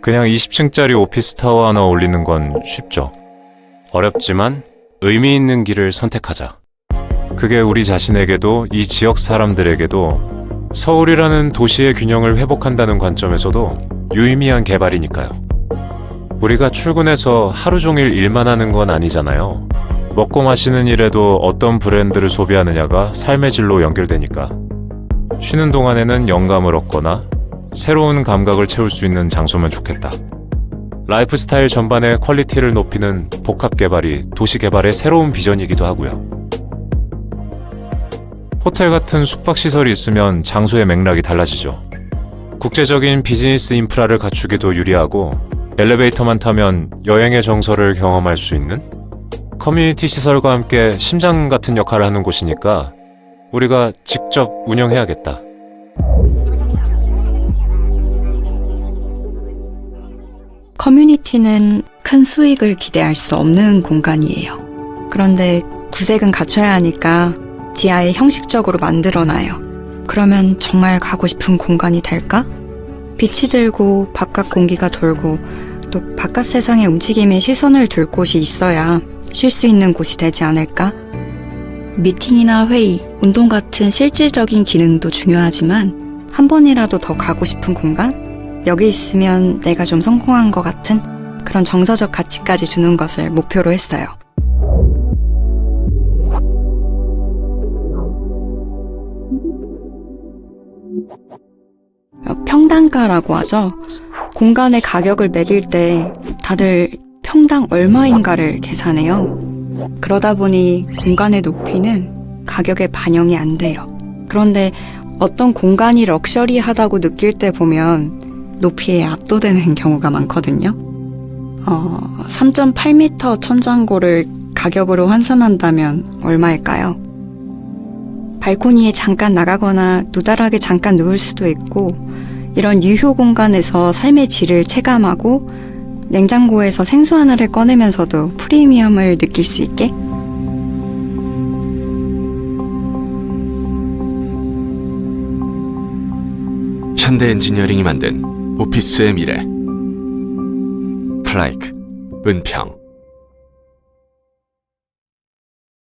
그냥 20층짜리 오피스 타워 하나 올리는 건 쉽죠. 어렵지만 의미 있는 길을 선택하자. 그게 우리 자신에게도 이 지역 사람들에게도 서울이라는 도시의 균형을 회복한다는 관점에서도 유의미한 개발이니까요. 우리가 출근해서 하루 종일 일만 하는 건 아니잖아요. 먹고 마시는 일에도 어떤 브랜드를 소비하느냐가 삶의 질로 연결되니까. 쉬는 동안에는 영감을 얻거나 새로운 감각을 채울 수 있는 장소면 좋겠다. 라이프 스타일 전반의 퀄리티를 높이는 복합 개발이 도시 개발의 새로운 비전이기도 하고요. 호텔 같은 숙박 시설이 있으면 장소의 맥락이 달라지죠. 국제적인 비즈니스 인프라를 갖추기도 유리하고 엘리베이터만 타면 여행의 정서를 경험할 수 있는 커뮤니티 시설과 함께 심장 같은 역할을 하는 곳이니까 우리가 직접 운영해야겠다. 커뮤니티는 큰 수익을 기대할 수 없는 공간이에요. 그런데 구색은 갖춰야 하니까 지하에 형식적으로 만들어놔요. 그러면 정말 가고 싶은 공간이 될까? 빛이 들고 바깥 공기가 돌고 또 바깥 세상의 움직임에 시선을 둘 곳이 있어야 쉴 수 있는 곳이 되지 않을까? 미팅이나 회의, 운동 같은 실질적인 기능도 중요하지만 한 번이라도 더 가고 싶은 공간? 여기 있으면 내가 좀 성공한 것 같은 그런 정서적 가치까지 주는 것을 목표로 했어요. 어, 평단가라고 하죠. 공간의 가격을 매길 때 다들 평당 얼마인가를 계산해요. 그러다 보니 공간의 높이는 가격에 반영이 안 돼요. 그런데 어떤 공간이 럭셔리하다고 느낄 때 보면 높이에 압도되는 경우가 많거든요. 어, 3.8m 천장고를 가격으로 환산한다면 얼마일까요? 발코니에 잠깐 나가거나 누다락에 잠깐 누울 수도 있고 이런 유효 공간에서 삶의 질을 체감하고 냉장고에서 생수 하나를 꺼내면서도 프리미엄을 느낄 수 있게? 현대 엔지니어링이 만든 오피스의 미래. 플라이크 은평